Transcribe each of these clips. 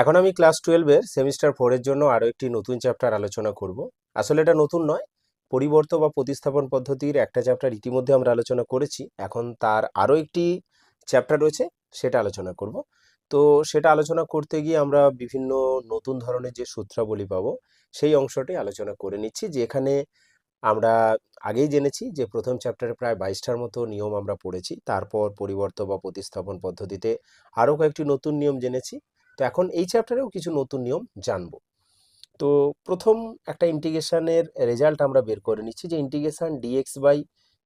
এখন আমি ক্লাস টুয়েলভের সেমিস্টার ফোরের জন্য আরও একটি নতুন চ্যাপ্টার আলোচনা করব। আসলে এটা নতুন নয়, পরিবর্ত বা প্রতিস্থাপন পদ্ধতির একটা চ্যাপ্টার ইতিমধ্যে আমরা আলোচনা করেছি। এখন তার আরও একটি চ্যাপ্টার রয়েছে, সেটা আলোচনা করব। তো সেটা আলোচনা করতে গিয়ে আমরা বিভিন্ন নতুন ধরনের যে সূত্রাবলী পাবো, সেই অংশটি আলোচনা করে নিচ্ছি যে এখানে আমরা আগেই জেনেছি যে প্রথম চ্যাপ্টারে প্রায় বাইশটার মতো নিয়ম আমরা পড়েছি। তারপর পরিবর্ত বা প্রতিস্থাপন পদ্ধতিতে আরও কয়েকটি নতুন নিয়ম জেনেছি। তো এখন এই চ্যাপ্টারেও কিছু নতুন নিয়ম জানব। তো প্রথম একটা ইন্টিগ্রেশনের রেজাল্ট আমরা বের করে নিচ্ছি যে integration d x by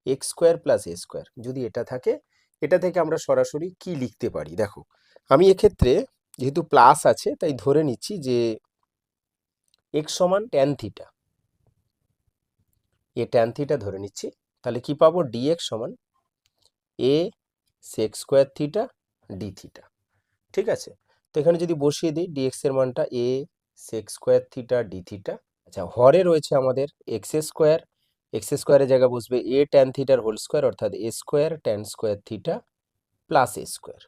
x square plus a square যদি এটা থাকে, এটা থেকে আমরা সরাসরি কি লিখতে পারি? দেখো, আমি এক্ষেত্রে যেহেতু প্লাস আছে, তাই ধরে নিচ্ছি যে এক্স সমান tan theta a tan theta ধরে নিচ্ছি, তাহলে কি পাবো? ডিএক্স সমান a sec square theta d theta ঠিক আছে? তো এখানে যদি বসিয়ে দিই ডিএক্স এর মানটা a sec square theta d theta আচ্ছা হরে রয়েছে আমাদের এক্স স্কোয়ার এক্স স্কোয়ারের জায়গায় বসবে এ ট্যান থিটার হোল স্কোয়ার অর্থাৎ a square tan square theta plus a square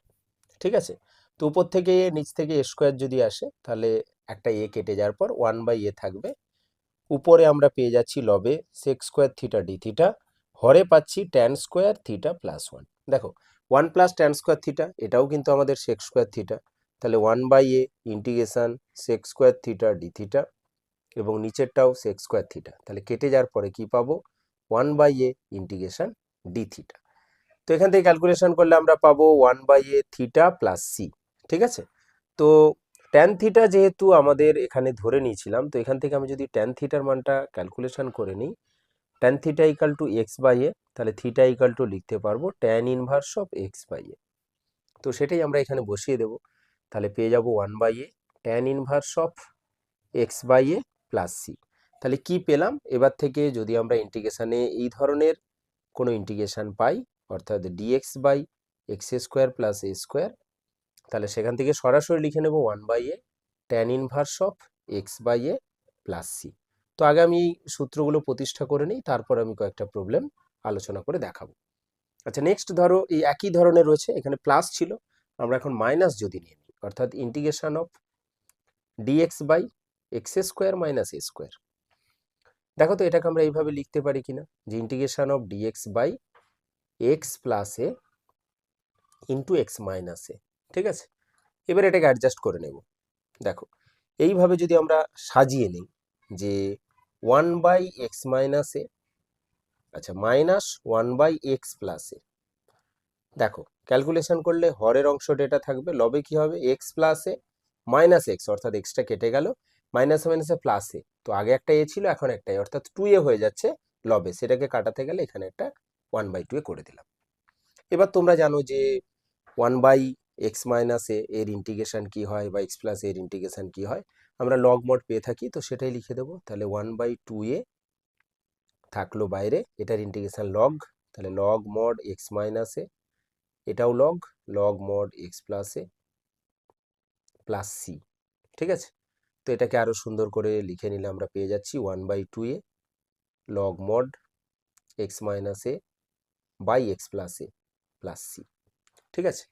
ঠিক আছে? তো উপর থেকে এ নিচ থেকে এ স্কোয়ার যদি আসে, তাহলে একটা এ কেটে যাওয়ার পর ওয়ান বাই এ থাকবে। উপরে আমরা পেয়ে যাচ্ছি লবে sec square theta d theta হরে পাচ্ছি tan square theta plus one দেখো one plus tan square theta এটাও কিন্তু আমাদের সেক্স স্কোয়ার থিটা তাহলে one by a integration sec square theta d theta এবং নিচেরটাও সেক্স স্কোয়ার থিটা তাহলে কেটে যাওয়ার পরে কি পাবো? One by a integration d theta তো এখান থেকে ক্যালকুলেশন করলে আমরা পাবো one by a theta plus c ঠিক আছে? তো ট্যান থিটা যেহেতু আমাদের এখানে ধরে নিয়েছিলাম, তো এখান থেকে আমি যদি ট্যান থিটার মানটা ক্যালকুলেশন করে নিই tan theta equal to x by a তাহলে থিটা ইকাল টু লিখতে পারব tan inverse of x by a তো সেটাই আমরা এখানে বসিয়ে দেব। তাহলে পেয়ে যাব one by a tan inverse of x by a plus c তাহলে কি পেলাম? এবার থেকে যদি আমরা ইন্টিগ্রেশানে এই ধরনের কোনো ইন্টিগ্রেশান পাই, অর্থাৎ d x by x square plus a square তাহলে সেখান থেকে সরাসরি লিখে নেব one by a tan inverse of x by a plus c তো আগে আমি এই সূত্রগুলো প্রতিষ্ঠা করে নিই, তারপর আমি কয়েকটা প্রবলেম আলোচনা করে দেখাবো। আচ্ছা নেক্সট ধরো এই একই ধরনের রয়েছে, এখানে প্লাস ছিল, আমরা এখন মাইনাস যদি নিয়ে অর্থাৎ integration of d x by x square minus a square দেখো তো এটাকে আমরা এইভাবে লিখতে পারি কিনা, যে integration of d x by x plus a into x minus a ঠিক আছে? এবার এটাকে অ্যাডজাস্ট করে নেব। দেখো, এইভাবে যদি আমরা সাজিয়ে নিই, যে one by x minus a আচ্ছা minus one by x plus a দেখো ক্যালকুলেশন করলে হরের অংশটা এটা থাকবে লবে কি হবে? এক্স প্লাস মাইনাস এক্স অর্থাৎ এক্সটা কেটে গেল মাইনাস মাইনাসে প্লাস তো আগে একটা এ ছিল, এখন একটা এ অর্থাৎ টু এ হয়ে যাচ্ছে লবে সেটাকে কাটাতে গেলে এখানে একটা ওয়ান বাই টু এ করে দিলাম। এবার তোমরা জানো যে one by x minus a এর ইন্টিগ্রেশন কি হয় বা এক্স প্লাস এর ইন্টিগ্রেশন কি হয়? আমরা লগ মড পেয়ে থাকি, তো সেটাই লিখে দেবো। তাহলে ওয়ান বাই টু এ থাকল বাইরে, এটার ইন্টিগ্রেশন লগ তাহলে log mod x minus a এটাও log log mod x plus a plus c ঠিক আছে? তো এটাকে আরও সুন্দর করে লিখে নিলে আমরা পেয়ে যাচ্ছি one by two a log mod x minus a by x plus a plus c ঠিক আছে?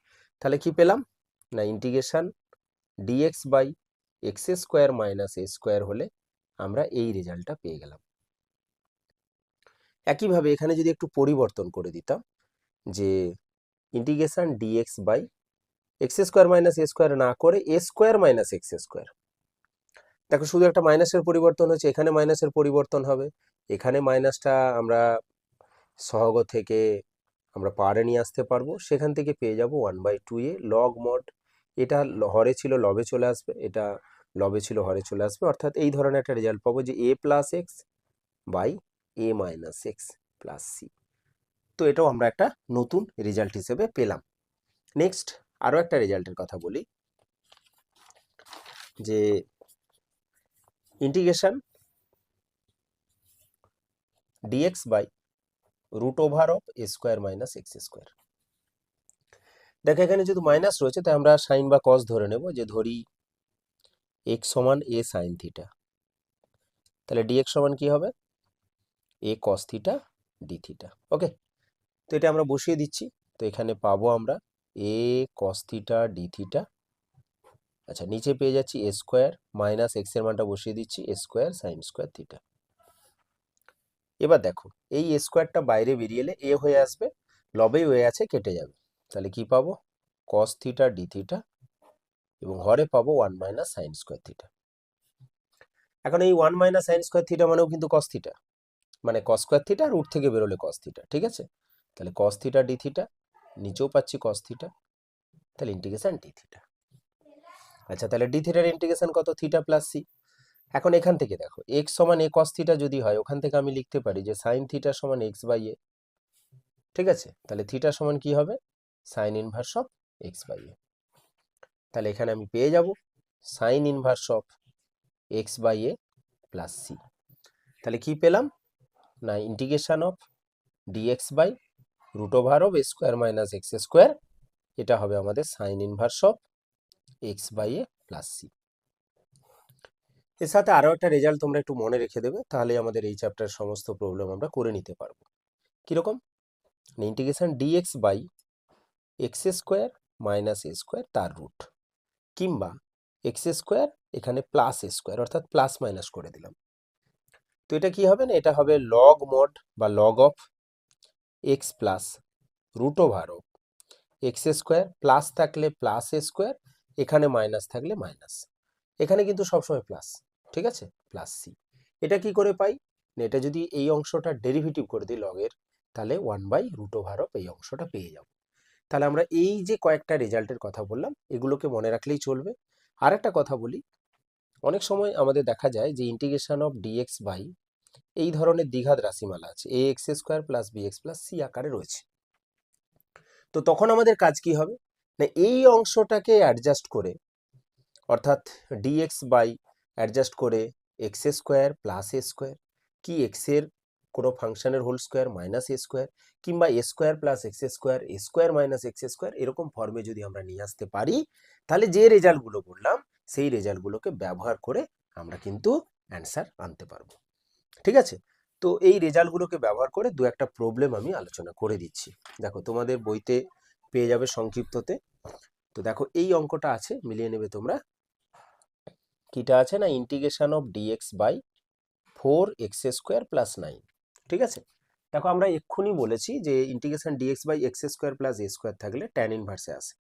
তাহলে কি পেলাম? না integration d x by x square minus a square হলে আমরা এই রেজাল্টটা পেয়ে গেলাম। একইভাবে এখানে যদি একটু পরিবর্তন করে দিতাম যে integration d x by x square minus a square না করে a square minus x square. দেখো, শুধু একটা মাইনাসের পরিবর্তন হচ্ছে এখানে মাইনাসের পরিবর্তন হবে। এখানে মাইনাসটা আমরা সহগ থেকে আমরা পারে নিয়ে আসতে পারব। সেখান থেকে পেয়ে যাব one by two a log mod এটা হরে ছিল, লবে চলে আসবে। এটা লবে ছিল, হরে চলে আসবে। অর্থাৎ এই ধরনের একটা রেজাল্ট পাবো যে a plus x by a minus x plus c তো এটাও আমরা একটা নতুন রেজাল্ট হিসেবে পেলাম। নেক্সট আরও একটা রেজাল্টের কথা বলি। যে integration d x by root over of a square minus x square দেখো, এখানে যেহেতু মাইনাস রয়েছে, তাই আমরা সাইন বা কস ধরে নেব, যে ধরি এক্স সমান এ সাইন থিটা তাহলে ডিএক্স সমান কি হবে? A cos theta d theta okay তো এটা আমরা বসিয়ে দিচ্ছি। তো এখানে পাবো আমরা এ কস থিটা ডি আচ্ছা নিচে পেয়ে যাচ্ছি এ স্কোয়ার মাইনাস এক্সের মানটা বসিয়ে দিচ্ছি a square sine square theta এবার দেখো, এই এ স্কোয়ারটা বাইরে বেরিয়ে এলে এ হয়ে আসবে, লবেই হয়ে আছে, কেটে যাবে। তাহলে কি পাবো? কস থিটা ডি এবং হরে পাবো one minus sine square theta এখন এই one minus sine square theta মানেও কিন্তু কস থিটা মানে কস স্কোয়ার থিটা রুট থেকে বেরোলে কস থিটা ঠিক আছে? তাহলে কস থিটা ডি থিটা নিচেও পাচ্ছি কস থিটা তাহলে ইন্টিগ্রেশন ডি থিটা আচ্ছা তাহলে ডি থিটার ইন্টিগ্রেশন কত? থিটা প্লাস সি এখন এখান থেকে দেখো এক্স সমান এ কস থিটা যদি হয়, ওখান থেকে আমি লিখতে পারি যে সাইন থিটা সমান এক্স বাই এ ঠিক আছে? তাহলে থিটা সমান কি হবে? Sine inverse of x by a তাহলে এখানে আমি পেয়ে যাব sine inverse of x by a plus c তাহলে কি পেলাম? না integration of d x by root over of square minus x square এটা হবে আমাদের sine inverse of x by a plus c এর সাথে আরও একটা রেজাল্ট তোমরা একটু মনে রেখে দেবে তাহলে আমাদের এই চ্যাপ্টার সমস্ত প্রবলেম আমরা করে নিতে পারব। কীরকম? Integration d x by x square minus a square তার রুট কিংবা এক্স স্কোয়ার এখানে প্লাস এ স্কোয়ার অর্থাৎ প্লাস মাইনাস করে দিলাম। তো এটা কি হবে না? এটা হবে লগ মড বা log of x plus root over of x square plus থাকলে প্লাস স্কোয়ার এখানে মাইনাস থাকলে মাইনাস এখানে কিন্তু সবসময় প্লাস ঠিক আছে? প্লাস সি এটা কি করে পাই? না এটা যদি এই অংশটা ডেরিভেটিভ করে দিই লগের তাহলে one by root over of এই অংশটা পেয়ে যাব। তাহলে আমরা এই যে কয়েকটা রেজাল্টের কথা বললাম, এগুলোকে মনে রাখলেই চলবে। আর একটা কথা বলি, অনেক সময় আমাদের দেখা যায় যে ইন্টিগ্রেশন অফ ডিএক্স বাই এই ধরনের দ্বিঘাত রাশিমালা আছে। A x square plus b x plus c আকারে রয়েছে। তো তখন আমাদের কাজ কি হবে? না, এই অংশটাকে অ্যাডজাস্ট করে, অর্থাৎ ডিএক্স বাই অ্যাডজাস্ট করে x square plus a square কি এক্সের কোনো ফাংশনের whole square minus a square কিংবা a square plus x square a square minus x square এরকম ফর্মে যদি আমরা নিয়ে আসতে পারি, তাহলে যে রেজাল্টগুলো বললাম, সেই রেজাল্টগুলোকে ব্যবহার করে আমরা কিন্তু অ্যান্সার আনতে পারব। ঠিক আছে? তো এই রেজাল্টগুলোকে ব্যবহার করে দু একটা প্রবলেম আমি আলোচনা করে দিচ্ছি। দেখো, তোমাদের বইতে পেয়ে যাবে সংক্ষিপ্ততে। তো দেখো, এই অঙ্কটা আছে, মিলিয়ে নেবে তোমরা। কিটা আছে না? Integration of d x by four x square plus nine ঠিক আছে? দেখো, আমরা এক্ষুনি বলেছি যে integration d x by x square plus a square থাকলে ট্যান ইনভার্সে আসে।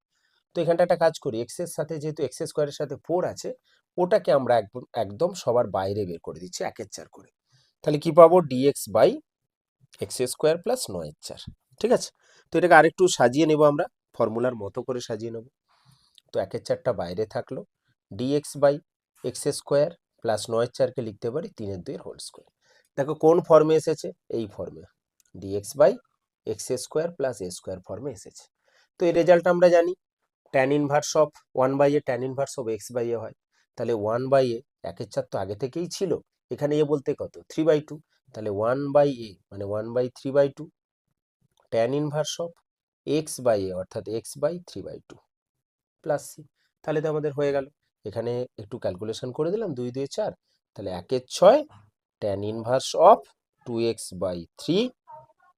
তো এখানটা একটা কাজ করি এক্সের সাথে যেহেতু এক্স স্কোয়ারের সাথে ফোর আছে, ওটাকে আমরা একদম একদম সবার বাইরে বের করে দিচ্ছি, একের চার করে। তাহলে কি পাবো? D x by x square plus নয়ের চার। ঠিক আছে? তো এটাকে আরেকটু সাজিয়ে নেব আমরা। ফর্মুলার মতো করে সাজিয়ে নেব। তো একের চারটা বাইরে থাকল। D x by x square plus নয়ের চারকে লিখতে পারি তিনের দুইয়ের হোল স্কোয়ার দেখো কোন ফর্মে এসেছে? এই ফর্মে d x by x square plus a square ফর্মে এসেছে। তো এই রেজাল্ট আমরা জানি। Tan inverse of one by a tan inverse of x by a হয়। তাহলে ওয়ান বাই এ একের চার তো আগে থেকেই ছিল। এখানে এ বলতে কত? থ্রি বাই টু তাহলে ওয়ান বাই এ মানে one by three by two tan inverse of x by a অর্থাৎ x by three by two plus c তাহলে তো আমাদের হয়ে গেল। এখানে একটু ক্যালকুলেশন করে দিলাম, দুই দুই চার, তাহলে একের ছয় tan inverse of two x by three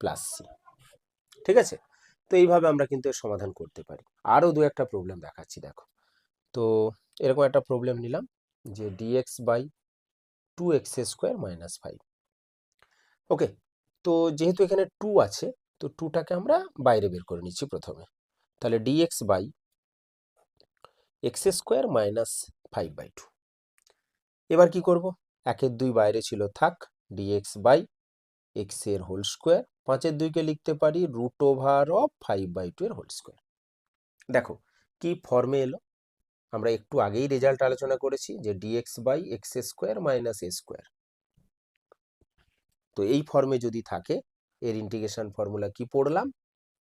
plus c ঠিক আছে? তো এইভাবে আমরা কিন্তু এর সমাধান করতে পারি। আরও দু একটা প্রবলেম দেখাচ্ছি, দেখো। তো এরকম একটা প্রবলেম নিলাম যে dx by two x square minus five okay তো যেহেতু এখানে টু আছে, তো টুটাকে আমরা বাইরে বের করে নিচ্ছি প্রথমে। তাহলে dx by x square minus five by two এবার কি করব? একের দুই বাইরে ছিল, থাক ডিএক্স বাই এক্সের হোল স্কোয়ার পাঁচের দুইকে লিখতে পারি root over of five by two এর হোল স্কোয়ার দেখো, কি ফর্মে এলো? আমরা একটু আগেই রেজাল্ট আলোচনা করেছি যে dx by x square minus a square তো এই ফর্মে যদি থাকে, এর ইন্টিগ্রেশন ফর্মুলা কি পড়লাম?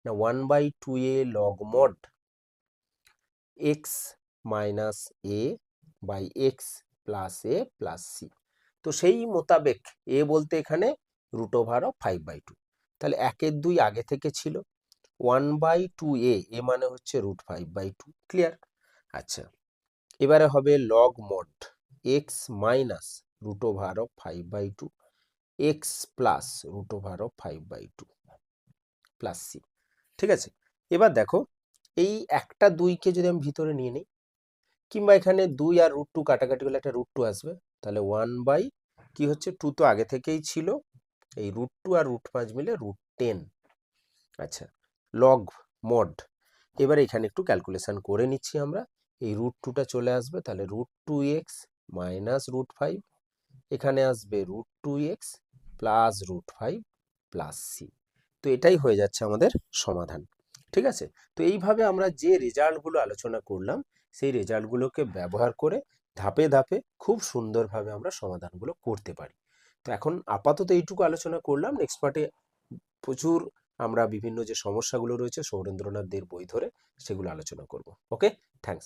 না one by two a log mod x minus a by x plus a plus c তো সেই মোতাবেক এ বলতে এখানে root over of five by two তাহলে একের দুই আগে থেকে ছিল। One by two a a মানে হচ্ছে root five by two clear আচ্ছা। এবারে হবে log mod x minus root over of five by two x plus root over of five by two plus c ঠিক আছে? এবার দেখো, এই একটা দুইকে যদি আমি ভিতরে নিয়ে নিই, কিংবা এখানে দুই আর রুট টু কাটাকাটি হলে একটা রুট টু আসবে, তাহলে ওয়ান বাই কি হচ্ছে? টু তো আগে থেকেই ছিল, এই রুট টু আর রুট পাঁচ মিলে রুট টেন আচ্ছা লগ মড এবার এখানে একটু ক্যালকুলেশন করে নিচ্ছি আমরা এই রুট টুটা চলে আসবে, তাহলে root two x minus root five এখানে আসবে root two x plus root five plus c তো এটাই হয়ে যাচ্ছে আমাদের সমাধান, ঠিক আছে? তো এইভাবে আমরা যে রেজাল্টগুলো আলোচনা করলাম, সেই রেজাল্টগুলোকে ব্যবহার করে ধাপে ধাপে খুব সুন্দরভাবে আমরা সমাধানগুলো করতে পারি। তো এখন আপাতত এইটুকু আলোচনা করলাম নেক্সট পার্টে প্রচুর আমরা বিভিন্ন যে সমস্যাগুলো রয়েছে সৌরেন্দ্রনাথ দের বই ধরে সেগুলো আলোচনা করব। Okay thanks